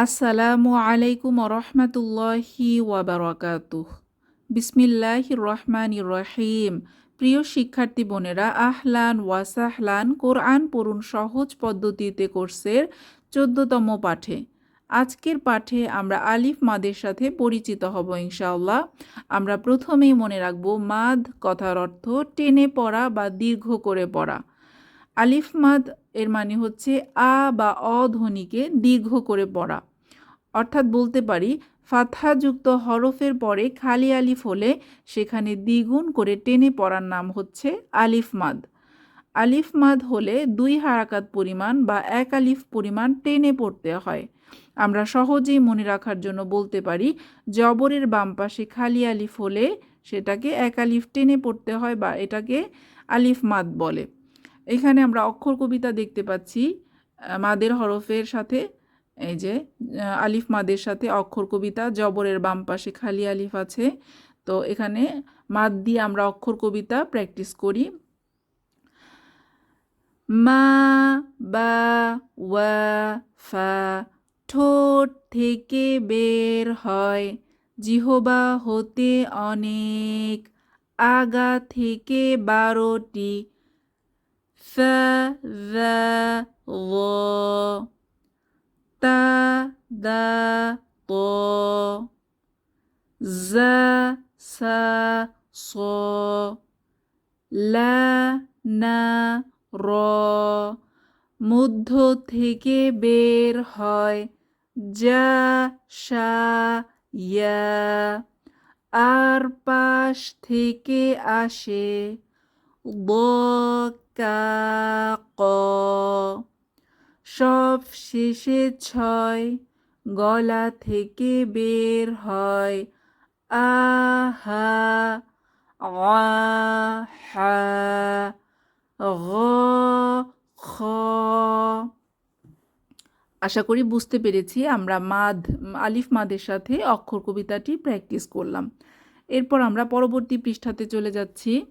আসসালামু আলাইকুম রহমতুল্লাহি ওয়াবারাকাতুহ। বিসমিল্লাহ রহমান রহিম প্রিয় শিক্ষার্থী বোনেরা, আহলান ওয়াসাহলান কোরআন পড়ুন সহজ পদ্ধতিতে কোর্সের চোদ্দতম পাঠে। আজকের পাঠে আমরা আলিফ মাদের সাথে পরিচিত হব ইনশাআল্লাহ। আমরা প্রথমেই মনে রাখব মাদ কথার অর্থ টেনে পড়া বা দীর্ঘ করে পড়া। আলিফ মাদ এর মানে হচ্ছে আ বা অ ধ্বনিকে দীর্ঘ করে পড়া। অর্থাৎ বলতে পারি ফাথাযুক্ত হরফের পরে খালি আলিফ হলে সেখানে দ্বিগুণ করে টেনে পড়ার নাম হচ্ছে আলিফ মাদ। আলিফ মাদ হলে দুই হারাকাত পরিমাণ বা এক আলিফ পরিমাণ টেনে পড়তে হয়। আমরা সহজেই মনে রাখার জন্য বলতে পারি, জবরের বাম পাশে খালি আলিফ হলে সেটাকে এক আলিফ টেনে পড়তে হয় বা এটাকে আলিফ মাদ বলে। এখানে আমরা অক্ষর কবিতা দেখতে পাচ্ছি মাদের হরফের সাথে, এই যে আলিফ মাদের সাথে অক্ষর কবিতা, জবরের বাম পাশে খালি আলিফ আছে। তো এখানে মাদ দিয়ে আমরা অক্ষর কবিতা প্র্যাকটিস করি। মা, বা, ওয়া, ফা, ঠোঁট থেকে বের হয়, জিহবা হতে অনেক, আগা থেকে বারোটি ফা তা দা ত জা সা স লা না র মধ্য থেকে বের হয় যা সা ইয়া আর পাশ থেকে আসে কা। সব শেষে ছয় গলা থেকে বের হয়। আহা হা খ। আশা করি বুঝতে পেরেছি, আমরা মাদ, আলিফ মাদের সাথে অক্ষর কবিতাটি প্র্যাকটিস করলাম। এরপর আমরা পরবর্তী পৃষ্ঠাতে চলে যাচ্ছি।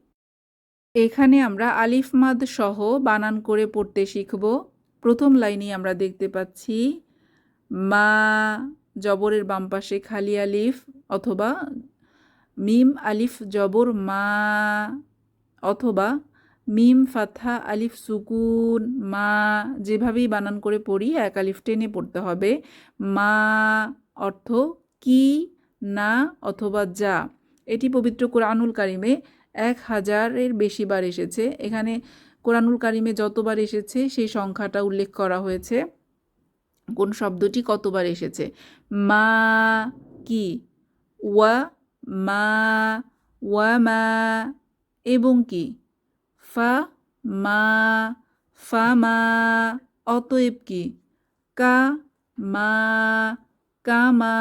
এখানে আমরা আলিফ মাদ সহ বানান করে পড়তে শিখব। প্রথম লাইনে আমরা দেখতে পাচ্ছি, মা জবরের বাম পাশে খালি আলিফ অথবা মিম আলিফ জবর মা অথবা মিম ফাথা আলিফ সুকুন মা যেভাবেই বানান করে পড়ি এক আলিফ টেনে পড়তে হবে। মা অর্থ কি, না অথবা যা। এটি পবিত্র কোরআনুল কারিমে এক হাজারের বেশি বার এসেছে। এখানে কোরআনুল কারিমে যতবার এসেছে, সেই সংখ্যাটা উল্লেখ করা হয়েছে। কোন শব্দটি কতবার এসেছে? মা কি, ওয়া, মা ওয়া, মা এবং কি? ফা, মা ফা, মা, অতএব কি? কা, মা কামা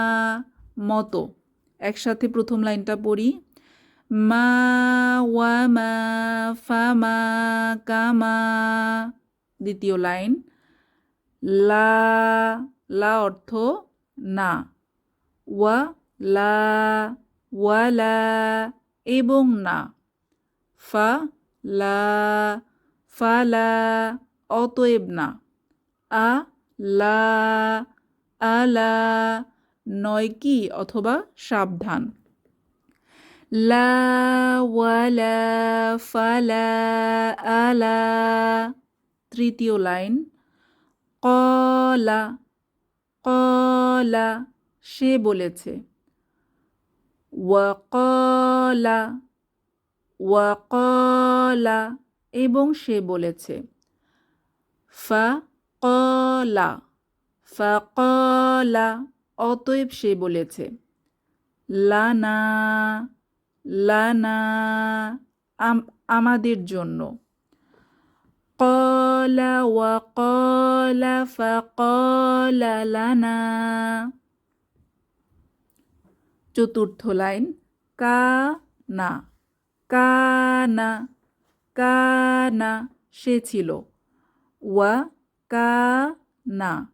মতো। একসাথে প্রথম লাইনটা পড়ি। মা ওয়া মা ফা মা কামা দ্বিতীয় লাইন। লা লা অর্থ না। ওয়া, লা ওয়ালা এবং না। ফা, লা ফালা অতএব না। আ, লা আলা নয় কি অথবা সাবধান। লা ওয়ালা ফালা আলা তৃতীয় লাইন কলা কলা, সে বলেছে। ওয়াকলা ওয়াকলা, এবং সে বলেছে। ফা কলা ফা কলা অতএব সে বলেছে। লানা লানা আমাদের জন্য। কলা ওয়া কলা ফা লানা। চতুর্থ লাইন, কা না। কানা কানা সে ছিল। ওয়া কানা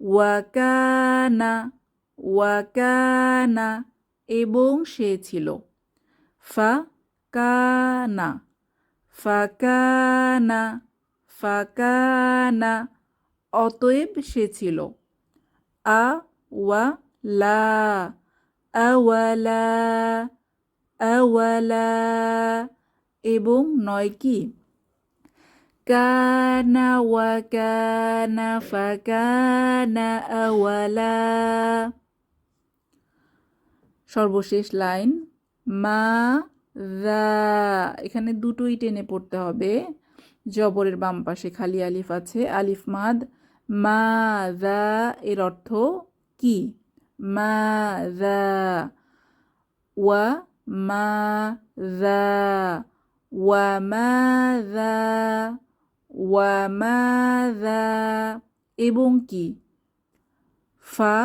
ওয়া কানা ওয়া কানা এবং সে ছিল। ফা কানা ফাকানা ফাকানা অতএব সে ছিল। আ লা আওয়ালা। আওয়ালা। এবং নয় কি? কানা ওয়া কানা ফাকানা আওয়ালা। সর্বশেষ লাইন। মা এখানে দুটোই টেনে পড়তে হবে। জবরের বাম পাশে খালি আলিফ আছে। আলিফ মাদ, মা দা এর অর্থ কি? মা দা ওয়া, মা দা ওয়া, মা দা ওয়া, মা দা এবং কি? ফা,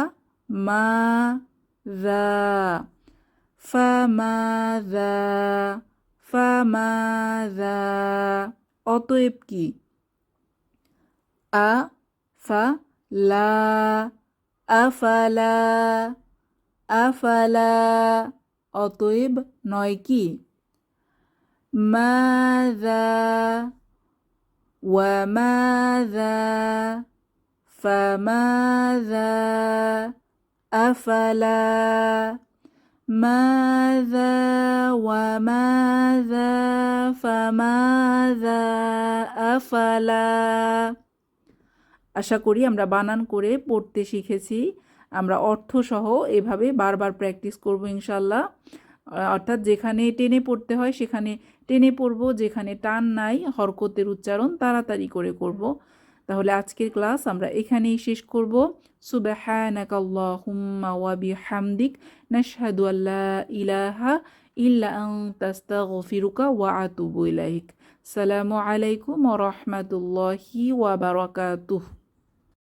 মা দা ফামাদা ফামাদা অতএব কি আ ফা লা আফালা আফালা অতএব নয় কি মাদা ওয়ামাদা ফামাদা আফালা ماذا وماذا فماذا أفلا আশা করি আমরা বানান করে পড়তে শিখেছি আমরা অর্থসহ এভাবে বারবার প্র্যাকটিস করব ইনশাল্লাহ অর্থাৎ যেখানে টেনে পড়তে হয় সেখানে টেনে পড়ব যেখানে টান নাই হরকতের উচ্চারণ তাড়াতাড়ি করে করব তাহলে আজকের ক্লাস আমরা এখানেই শেষ করব সুবাহানাকা আল্লাহুম্মা ওয়া বিহামদিক নাশহাদু আল্লা ইলাহা ইল্লা আনতা আস্তাগফিরুকা ওয়া আতুবু ইলাইক সালামু আলাইকুম ওয়া রাহমাতুল্লাহি ওয়া বারাকাতুহু